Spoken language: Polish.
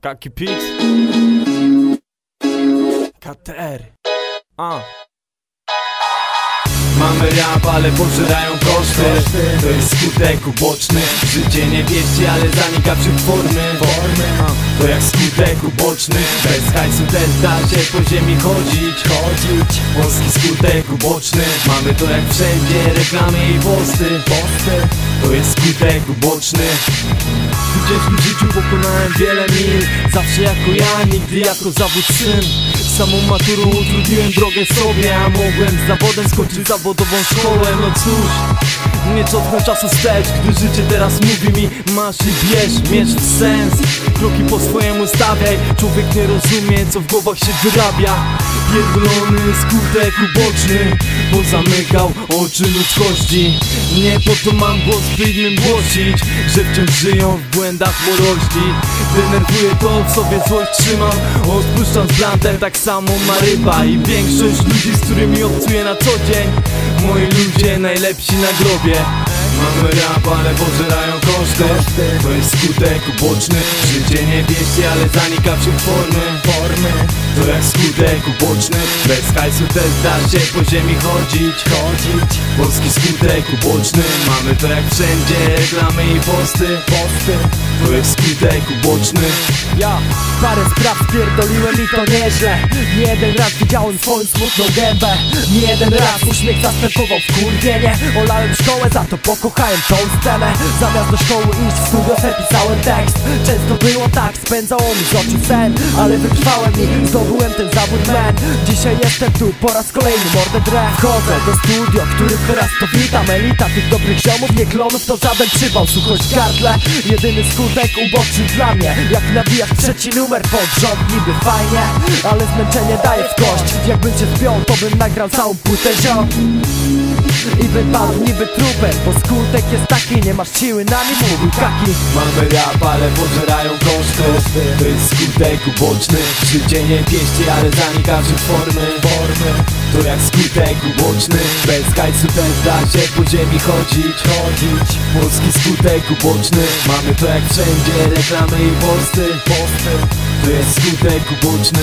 Kaki Pit KTR A. Mamy rap, ale pożerają koszty. To jest skutek uboczny. Życie nie wieści, ale zanika wśród formy. To jak skutek uboczny. Bez hajsu też da się po ziemi chodzić. Chodzić. Polski skutek uboczny. Mamy to jak wszędzie, reklamy i posty. To jest skutek uboczny. W ciężkim życiu pokonałem wiele mil. Zawsze jako ja, nigdy jako zawód syn Samą maturą utrudniłem drogę sobie A mogłem z zawodem skończyć zawodową szkołę. No cóż, nie cofnę czasu wstecz Gdy życie teraz mówi mi Masz i bierz, mierz w sens. Kroki po swojemu stawiaj Człowiek nie rozumie, co w głowach się wyrabia Pierdolony skutek uboczny Bo zamykał oczy ludzkości. Nie po to mam głos, by innym głosić Że wciąż żyją w błędach moroźni Denerwuje to, w sobie złość trzymam Odpuszczam z blantem, tak samo ma ryba I większość ludzi, z którymi obcuję na co dzień Moi ludzie najlepsi na grobie. Mamy rap, ale pożerają To jest skutek uboczny Życie nie wieści, ale zanika wśród formy. Formy. To jak skutek uboczny Bez hajsu też da się po ziemi chodzić. Chodzić. Polski skutek uboczny Mamy to jak wszędzie Reklamy i posty. Posty To jest skutek uboczny. Ja parę spraw spierdoliłem i to nieźle. Nie jeden raz widziałem swoją smutną gębę. Nie jeden raz uśmiech zastępował wkurwienie Olałem szkołę, za to pokochałem tą scenę. Zamiast do szkoły iść w studio pisałem tekst. Często było tak, spędzało mi z oczu sen Ale wytrwałem i zdobyłem ten zawód man Dzisiaj jestem tu po raz kolejny mordę drę. Wchodzę do studio, których teraz to witam. Elita tych dobrych ziomów, nie klonów to żaden przypał Suchość w gardle, jedyny skutek uboczny dla mnie. Jak nabijasz trzeci numer pod rząd, niby fajnie Ale zmęczenie daje w kość. Jakbym cię zbiął, to bym nagrał całą płytę ziom. I wypadł niby trupem Bo skutek jest taki, nie masz siły na nic Mówił kaki Mamy rap, ale pożerają koszty. To jest skutek uboczny. Życie nie pieści, ale zanika wśród formy Formy To jak skutek uboczny Bez hajsu też da się po ziemi chodzić Chodzić. Polski skutek uboczny Mamy to jak wszędzie Reklamy i posty. Posty. To jest skutek uboczny